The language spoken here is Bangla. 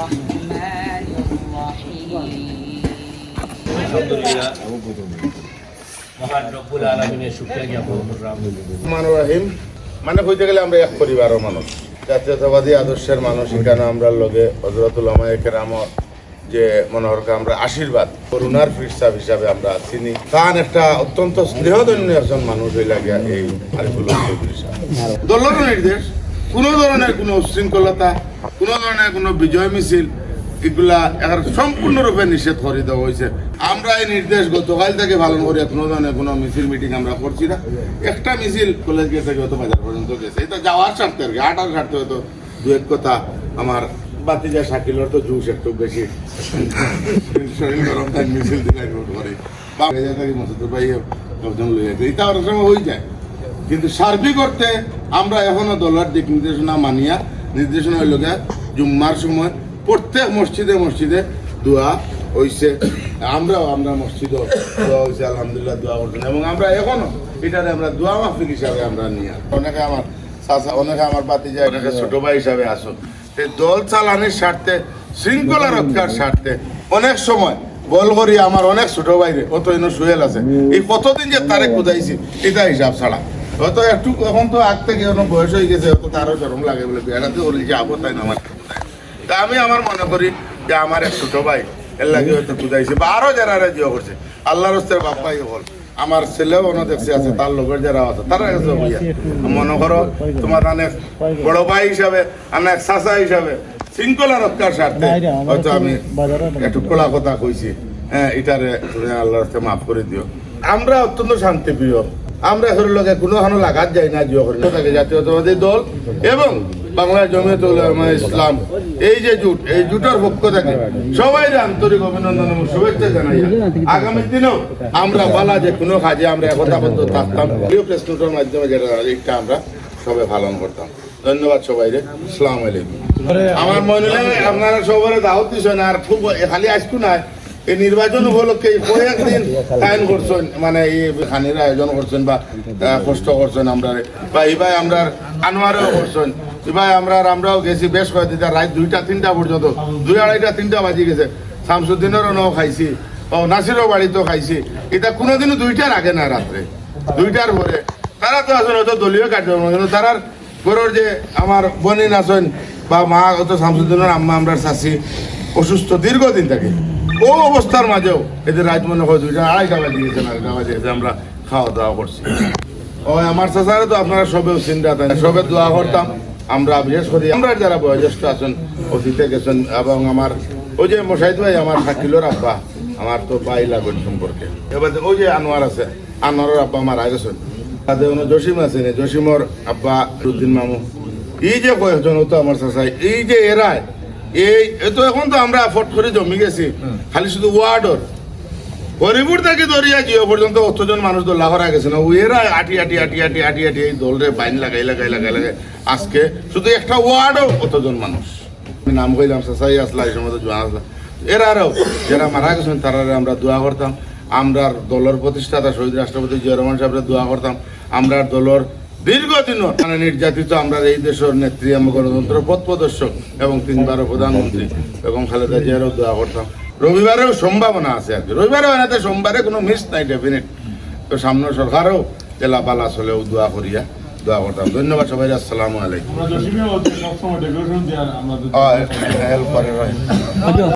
الرحمن الرحيم আলহামদুলিল্লাহ মহান রব্বুল আলমিনের শুক্রিয়া জ্ঞাপন করলাম রহমান রহিম মানে কইতে গেলে আমরা এক পরিবারের মানুষ জাতীয়তাবাদী আদর্শের মানুষ এখানে আমরা লগে হজরতুল কেরাম যে মনে হরকে আমরা আশীর্বাদ করুণার ফিরসাব হিসাবে আমরা চিনি তান একটা অত্যন্ত স্নেহধন্য একজন মানুষ হয়ে লাগে এই আরিফুল চৌধুরী সাহেব দলের নির্দেশ কোনো ধরনের কোনো উশৃঙ্খলতা কোনো ধরনের কোনো বিজয় মিছিল, এগুলা এখন সম্পূর্ণরূপে নিষেধ করে দেওয়া হয়েছে। আমরা এই নির্দেশ গতকাল থেকে পালন করি কোনো ধরনের কোনো মিছিল, মিটিং আমরা করছি না। একটা মিছিল কলেজ গিয়ে গেছে হয়তো বাজার পর্যন্ত গেছে। এটা যাওয়ার স্বার্থে আর কি আটার স্বার্থে হয়তো দু এক কথা আমার বাতিজা শাকিলের তো জুস একটু বেশি শরীর গরম থাকে মিছিল দিলে রোড করে বা বেজা থাকি মসুদ ভাই লোকজন লই আছে এটা অনেক সময় হয়ে যায়। কিন্তু সার্বিক অর্থে আমরা এখনও দলের দিক নির্দেশনা মানিয়া, নির্দেশনা হইল জুম্মার সময় প্রত্যেক মসজিদে মসজিদে দোয়া হইছে। আমরাও আমরা মসজিদও দোয়া হইছে, আলহামদুলিল্লাহ দোয়া করছেন এবং আমরা এখনও এটারে আমরা দোয়া মাহফিল হিসাবে আমরা নিয়ে। অনেকে আমার চাচা, অনেকে আমার বাতি যায় অনেকে ছোট ভাই হিসাবে আসো এই দল চালানির স্বার্থে, শৃঙ্খলা রক্ষার স্বার্থে অনেক সময় বল করি আমার অনেক ছোট ভাইরে অত ইনো সুয়েল আছে। এই কতদিন যে তারে কুদাইছি এটা হিসাব ছাড়া। হয়তো একটু এখন তো আগ থেকে বয়স হয়ে গেছে হয়তো তারও সরম লাগে বলে যাব তাই না আমার তা আমি আমার মনে করি যে আমার এক ছোট ভাই এর লাগে হয়তো বুঝাইছে বা আরও যারা জিও করছে। আল্লাহর হস্তের বাপ্পাই আমার ছেলেও অনেক দেখছে আছে তার লোকের যারা আছে তারা কাছে হইয়া মনে করো তোমার অনেক বড় ভাই হিসাবে অনেক চাচা হিসাবে শৃঙ্খলা রক্ষার স্বার্থে হয়তো আমি একটু খোলা কথা কইছি। হ্যাঁ এটারে আল্লাহর হস্তে মাফ করে দিও। আমরা অত্যন্ত শান্তিপ্রিয়। আমরা এর লগে কোনো হানো লাগাত যাই না জিও করি থাকে জাতীয়তাবাদী দল এবং বাংলা জমিয়ত ইসলাম। এই যে জুট এই জুটের পক্ষ থেকে সবাই আন্তরিক অভিনন্দন এবং শুভেচ্ছা জানাই। আগামী দিনেও আমরা বলা যে কোনো কাজে আমরা একতাবদ্ধ থাকতাম। প্রিয় প্রেস নোটের মাধ্যমে যেটা এটা আমরা সবাই পালন করতাম। ধন্যবাদ সবাই রে সালাম আলাইকুম আমার মনে হয় আপনারা সবাই দাওয়াত দিছেন আর খুব খালি আজকু নাই এই নির্বাচন উপলক্ষে কয়েকদিন টাইম করছেন মানে এই খানির আয়োজন করছেন বা কষ্ট করছেন আমরা বা এবার আমরা আনোয়ারও করছেন। এবার আমরা আমরাও গেছি বেশ কয়েকদিন রাত দুইটা, তিনটা পর্যন্ত। দুই আড়াইটা, তিনটা বাজি গেছে। শামসুদ্দিনেরও নাও খাইছি। ও নাসিরও বাড়িতেও খাইছি। এটা কোনোদিনও দুইটার আগে না রাত্রে। দুইটার পরে। তারা তো আসলে হয়তো দলীয় কার্যক্রম, কিন্তু তারার গরুর যে আমার বনিন আছেন বা মা অত শামসুদ্দিনের আম্মা আমরা চাষি অসুস্থ দীর্ঘদিন থাকে। ও অবস্থার মাঝেও। এদের রাত মনে হয় দুইটা আড়াইটা বাজে গেছে আড়াইটা বাজে গেছে আমরা খাওয়া দাওয়া করছি। ও আমার চাচারে তো আপনারা সবেও চিন্তা সবে দোয়া করতাম। আমরা বিশেষ করে আমরা যারা বয়োজ্যেষ্ঠ আছেন, অতীতে গেছেন, এবং আমার ওই যে মশাইদ ভাই, আমার শাকিলোর আব্বা, আমার তো পাই লাগন সম্পর্কে। এবার ওই যে আনোয়ার আছে, আনোয়ারের আব্বা আমার গেছেন। তাদের কোনো জসিম আছে না জসিমর আব্বা রুদ্দিন মামু। এই যে কয়েকজন তো আমার চাচাই এই যে এরাই এই তো এখন তো আমরা ফট করে জমি গেছি। খালি শুধু ওয়ার্ডর। হরিপুর থেকে দরিয়া জিও পর্যন্ত অতজন মানুষ তো লাহরা গেছে না? এরা আটি আটি আটি আটি আটি আটি এই দলরে বাইন লাগাই লাগাই লাগাই লাগাই। আজকে শুধু একটা ওয়ার্ডও অতজন মানুষ? আমি নাম কইলাম সাসাই আসলা এই সময় তো জোয়ান আসলা। এরারও যারা মারা গেছেন তারা আমরা দোয়া করতাম। আমরা দলের প্রতিষ্ঠাতা শহীদ রাষ্ট্রপতি জিয়া রহমান সাহেবের দোয়া করতাম। আমরা দলের দীর্ঘদিন মানে নির্যাতিত আমরা এই দেশের নেত্রী আমরা গণতন্ত্র পথ প্রদর্শক এবং তিনবারও প্রধানমন্ত্রী এবং খালেদা জিয়ারও দোয়া করতাম। রবিবারেও সম্ভাবনা আছে আর কি রবিবারেও এনাতে সোমবারে কোনো মিস নাই ডেফিনেট তো সামনে সরকারও জেলা পালা চলেও দোয়া করিয়া দোয়া করতাম। ধন্যবাদ সবাই আসসালামু আলাইকুম।